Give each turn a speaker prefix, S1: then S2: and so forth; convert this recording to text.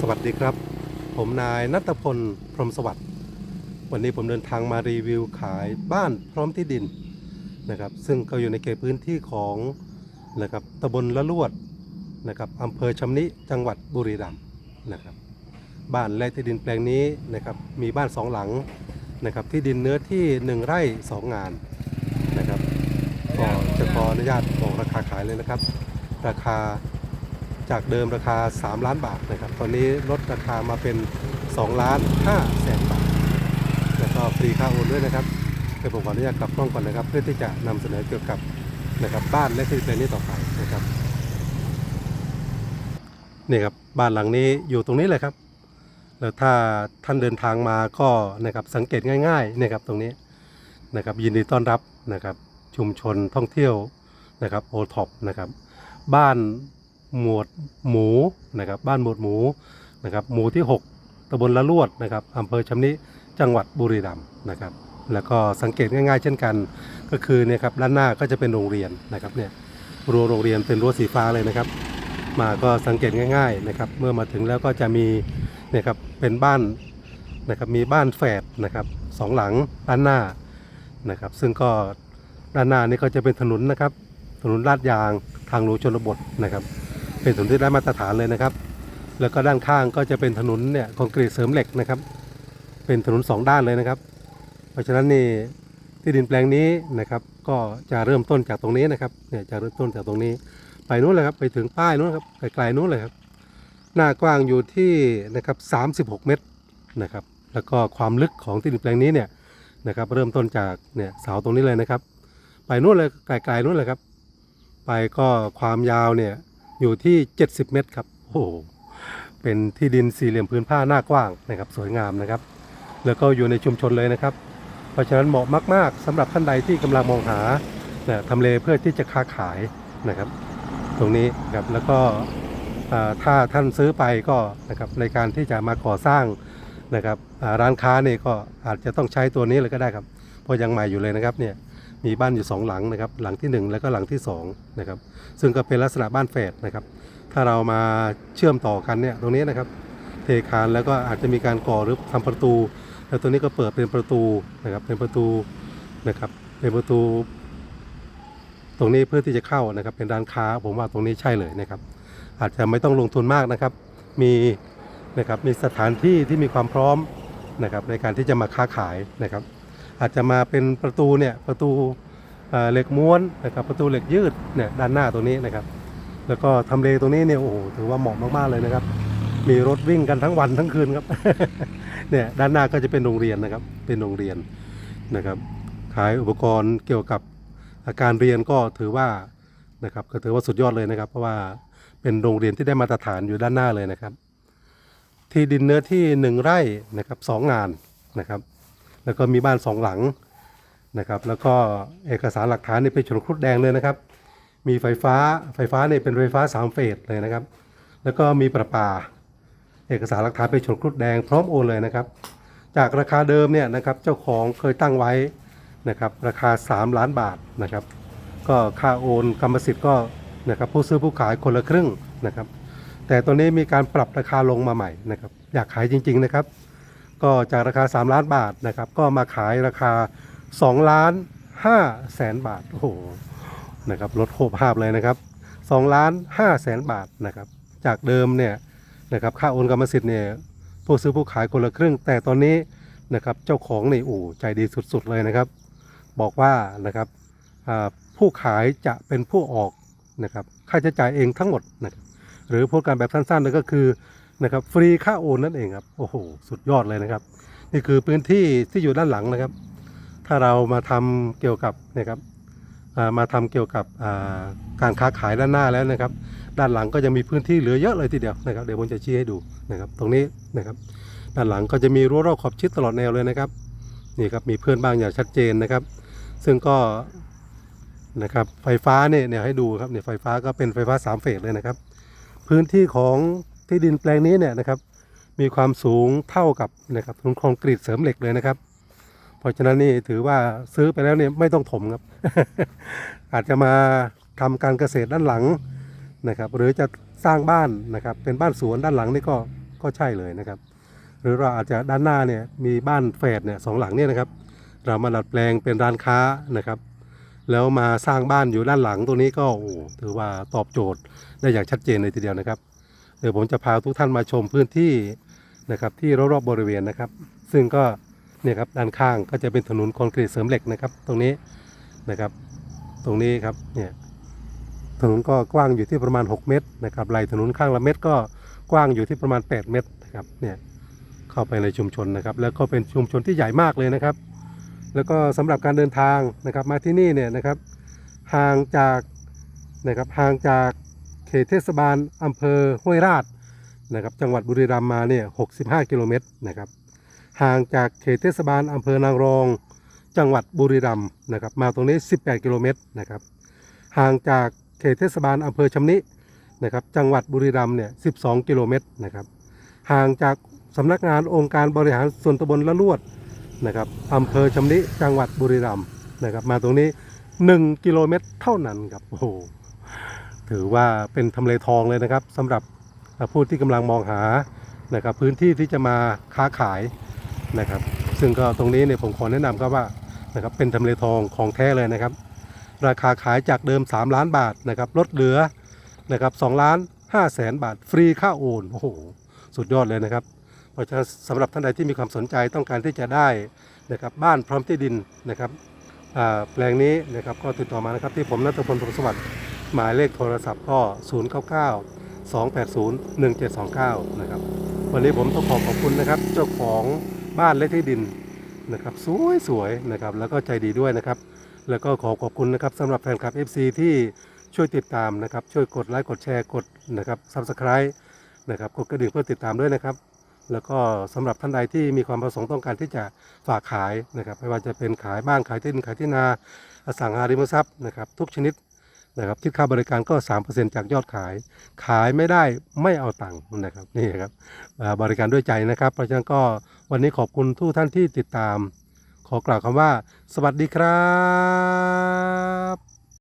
S1: สวัสดีครับ ผมนายนัทพล พรหมสวัสดิ์วันนี้ผมเดินทางมารีวิวขายบ้านพร้อมที่ดินนะครับ ซึ่งก็อยู่ในเขตพื้นที่ของนะครับตำบลละลวดนะครับอำเภอชำนิจังหวัดบุรีรัมย์นะครับ บ้านและที่ดินแปลงนี้นะครับมีบ้านสองหลังนะครับที่ดินเนื้อที่หนึ่งไร่สองงานนะครับก็จะขออนุญาตบอกราคาขายเลยนะครับ ราคา จากเดิมราคา 3 ล้านบาทนะครับ ตอนนี้ลดราคามาเป็น 2 ล้าน5แสนบาท แล้วก็ฟรีค่าโอนด้วยนะครับเดี๋ยวผมขออนุญาตกลับกล้องก่อนนะครับ เพื่อที่จะนำเสนอเกี่ยวกับนะครับบ้านและที่ดินนี้ต่อไปนะครับนี่ครับบ้านหลังนี้อยู่ตรงนี้เลยครับ แล้วถ้าท่านเดินทางมาก็นะครับสังเกตง่ายๆนะครับตรงนี้นะครับยินดีต้อนรับนะครับชุมชนท่องเที่ยวนะครับโอท็อปนะครับบ้าน หมวดหมูนะครับบ้านหมวดหมูนะครับหมู่ที่ 6ตำบลละลวดนะครับอำเภอชำนิจังหวัดบุรีรัมย์นะครับ แล้วก็สังเกตง่ายๆ เช่นกัน ก็คือเนี่ยครับด้านหน้าก็จะเป็นโรงเรียนนะครับเนี่ยรั้วโรงเรียนเป็นรั้วสีฟ้าเลยนะครับ มาก็สังเกตง่ายๆนะครับเมื่อมาถึงแล้วก็จะมีเนี่ยครับเป็นบ้านนะครับมีบ้านแฝดนะครับสองหลังด้านหน้านะครับ ซึ่งก็ด้านหน้านี่ก็จะเป็นถนนนะครับถนนลาดยางทางหลวงชนบทนะครับ เป็นถนนที่ได้มาตรฐานเลยนะครับ แล้วก็ด้านข้างก็จะเป็นถนนเนี่ยคอนกรีตเสริมเหล็กนะครับ เป็นถนนสองด้านเลยนะครับ เพราะฉะนั้นนี่ที่ดินแปลงนี้นะครับ ก็จะเริ่มต้นจากตรงนี้นะครับเนี่ยจะเริ่มต้นจากตรงนี้ ไปนู้นเลยครับไปถึงป้ายนู้นครับไกลๆนู้นเลยครับ หน้ากว้างอยู่ที่นะครับ36 เมตรนะครับ แล้วก็ความลึกของที่ดินแปลงนี้เนี่ยนะครับเริ่มต้นจากเนี่ยเสาตรงนี้เลยนะครับ ไปนู้นเลยไกลๆนู้นเลยครับ ไปก็ความยาวเนี่ย อยู่ที่ 70 เมตรครับโอ้โหเป็นที่ดินสี่เหลี่ยมพื้นผ้าหน้ากว้างนะครับ สวยงามนะครับ แล้วก็อยู่ในชุมชนเลยนะครับ เพราะฉะนั้นเหมาะมากๆสำหรับท่านใดที่กำลังมองหาเนี่ยทำเลเพื่อที่จะค้าขายนะครับ ตรงนี้นะครับแล้วก็อ่าถ้าท่านซื้อไปก็นะครับในการที่จะมาก่อสร้างนะครับอ่าร้านค้าเนี่ยก็อาจจะต้องใช้ตัวนี้เลยก็ได้ครับเพราะยังใหม่อยู่เลยนะครับเนี่ย มีบ้านอยู่สองหลังนะครับ หลังที่หนึ่งแล้วก็หลังที่สองนะครับ ซึ่งก็เป็นลักษณะบ้านแฝดนะครับ ถ้าเรามาเชื่อมต่อกันเนี่ยตรงนี้นะครับ เทคานแล้วก็อาจจะมีการก่อหรือทำประตู แล้วตัวนี้ก็เปิดเป็นประตูนะครับ เป็นประตูนะครับ เป็นประตู ตรงนี้เพื่อที่จะเข้านะครับ เป็นร้านค้าผมว่าตรงนี้ใช่เลยนะครับ อาจจะไม่ต้องลงทุนมากนะครับ มีนะครับ มีสถานที่ที่มีความพร้อมนะครับในการที่จะมาค้าขายนะครับ อาจจะมาเป็นประตูเนี่ยประตูเหล็กม้วนนะครับประตูเหล็กยืดเนี่ยด้านหน้าตรงนี้นะครับ แล้วก็ทำเลตรงนี้เนี่ยโอ้โหถือว่าเหมาะมากๆเลยนะครับ มีรถวิ่งกันทั้งวันทั้งคืนครับเนี่ยด้านหน้าก็จะเป็นโรงเรียนนะครับ เป็นโรงเรียนนะครับ ขายอุปกรณ์เกี่ยวกับอาการเรียนก็ถือว่านะครับก็ถือว่าสุดยอดเลยนะครับ เพราะว่าเป็นโรงเรียนที่ได้มาตรฐานอยู่ด้านหน้าเลยนะครับ ที่ดินเนื้อที่หนึ่งไร่นะครับสองงานนะครับ แล้วก็มีบ้านสองหลังนะครับ แล้วก็เอกสารหลักฐานนี่เป็นฉนวนครุฑแดงเลยนะครับ มีไฟฟ้าไฟฟ้าเนี่ยเป็นไฟฟ้าสามเฟสเลยนะครับ แล้วก็มีประปา เอกสารหลักฐานเป็นฉนวนครุฑแดงพร้อมโอนเลยนะครับ จากราคาเดิมเนี่ยนะครับเจ้าของเคยตั้งไว้นะครับราคา 3 ล้านบาทนะครับ ก็ค่าโอนกรรมสิทธิ์ก็นะครับผู้ซื้อผู้ขายคนละครึ่งนะครับ แต่ตอนนี้มีการปรับราคาลงมาใหม่นะครับ อยากขายจริง ๆ นะครับ ก็จากราคา 3 ล้านบาทนะครับ ก็มาขายราคา 2 ล้าน5แสนบาท โอ้โหนะครับลดโคบภาพเลยนะครับ2ล้าน5แสนบาทนะครับ จากเดิมเนี่ยนะครับค่าโอนกรรมสิทธิ์เนี่ยผู้ซื้อผู้ขายคนละครึ่ง แต่ตอนนี้นะครับเจ้าของในอู่ใจดีสุดๆเลยนะครับ บอกว่านะครับผู้ขายจะเป็นผู้ออกนะครับค่าใช้จ่ายเองทั้งหมดนะครับหรือพูดกันแบบสั้นๆเลยก็คือ นะครับฟรีค่าโอนนั่นเองครับโอ้โหสุดยอดเลยนะครับ นี่คือพื้นที่ที่อยู่ด้านหลังนะครับ ถ้าเรามาทำเกี่ยวกับนะครับมาทำเกี่ยวกับการค้าขายด้านหน้าแล้วนะครับ ด้านหลังก็จะมีพื้นที่เหลือเยอะเลยทีเดียวนะครับเดี๋ยวผมจะชี้ให้ดูนะครับ ตรงนี้นะครับ ด้านหลังก็จะมีรั้วรอบขอบชิดตลอดแนวเลยนะครับนี่ครับมีเพื่อนบ้านอย่างชัดเจนนะครับ ซึ่งก็นะครับไฟฟ้าเนี่ยเนี่ยให้ดูครับเนี่ยไฟฟ้าก็เป็นไฟฟ้าสามเฟสเลยนะครับ พื้นที่ของ ที่ดินแปลงนี้เนี่ยนะครับ มีความสูงเท่ากับนะครับถนนคอนกรีตเสริมเหล็กเลยนะครับ เพราะฉะนั้นนี่ถือว่าซื้อไปแล้วเนี่ยไม่ต้องถมครับ อาจจะมาทำการเกษตรด้านหลังนะครับ หรือจะสร้างบ้านนะครับ เป็นบ้านสวนด้านหลังนี่ก็ก็ใช่เลยนะครับ หรือเราอาจจะด้านหน้าเนี่ยมีบ้านแฝดเนี่ยสองหลังเนี่ยนะครับ เรามาดัดแปลงเป็นร้านค้านะครับแล้วมาสร้างบ้านอยู่ด้านหลังตรงนี้ก็โอ้ถือว่าตอบโจทย์ได้อย่างชัดเจนเลยทีเดียวนะครับ เดี๋ยวผมจะพาทุกท่านมาชมพื้นที่นะครับที่รอบๆบริเวณนะครับ ซึ่งก็เนี่ยครับด้านข้างก็จะเป็นถนนคอนกรีตเสริมเหล็กนะครับ ตรงนี้นะครับ ตรงนี้ครับเนี่ยถนนก็กว้างอยู่ที่ประมาณ 6 เมตรนะครับไหลถนนข้างละเมตรก็กว้างอยู่ที่ประมาณ 8 เมตรนะครับเนี่ยเข้าไปในชุมชนนะครับ แล้วก็เป็นชุมชนที่ใหญ่มากเลยนะครับ แล้วก็สำหรับการเดินทางนะครับมาที่นี่เนี่ยนะครับห่างจากนะครับห่างจาก เขตเทศบาลอำเภอห้วยราชนะครับจังหวัดบุรีรัมย์มาเนี่ย65 กิโลเมตรนะครับห่างจากเขตเทศบาลอำเภอนางรอง จังหวัดบุรีรัมย์นะครับมาตรงนี้ 18 กิโลเมตรนะครับห่างจากเขตเทศบาลอำเภอชำนินะครับจังหวัดบุรีรัมย์เนี่ย 12 กิโลเมตรนะครับห่างจากสำนักงานองค์การบริหารส่วนตำบลละลวดนะครับอำเภอชำนิจังหวัดบุรีรัมย์นะครับมาตรงนี้ 1 กิโลเมตรเท่านั้นครับโอ้โห ถือว่าเป็นทำเลทองเลยนะครับสำหรับผู้ที่กำลังมองหานะครับพื้นที่ที่จะมาค้าขายนะครับ ซึ่งก็ตรงนี้เนี่ยผมขอแนะนำครับว่านะครับเป็นทำเลทองของแท้เลยนะครับ ราคาขายจากเดิม 3 ล้านบาทนะครับลดเหลือนะครับ2ล้าน5แสนบาท ฟรีค่าโอนโอ้โหสุดยอดเลยนะครับ เพราะฉะนั้นสำหรับท่านใดที่มีความสนใจต้องการที่จะได้นะครับบ้านพร้อมที่ดินนะครับแปลงนี้นะครับก็ติดต่อมานะครับที่ผมนัทพลพรหมสวัสดิ์ หมายเลขโทรศัพท์ก็ 0 9 9 2 8 0 1 7 2 9 นะครับ วันนี้ผมต้องขอขอบคุณนะครับ เจ้าของบ้านและที่ดินนะครับ สวยๆนะครับ แล้วก็ใจดีด้วยนะครับ แล้วก็ขอขอบคุณนะครับสำหรับแฟนคลับ FC ที่ช่วยติดตามนะครับ ช่วยกดไลค์กดแชร์กดนะครับ Subscribe นะครับกดกระดิ่งเพื่อติดตามด้วยนะครับ แล้วก็สำหรับท่านใดที่มีความประสงค์ต้องการที่จะฝากขายนะครับไม่ว่าจะเป็นขายบ้านขายที่ดินขายที่นาอสังหาริมทรัพย์นะครับ ทุกชนิด นะครับคิดค่าบริการก็ 3%จากยอดขาย ขายไม่ได้ไม่เอาตังค์นะครับนี่ครับบริการด้วยใจนะครับ เพราะฉะนั้นก็วันนี้ขอบคุณทุกท่านที่ติดตาม ขอกล่าวคำว่า สวัสดีครับ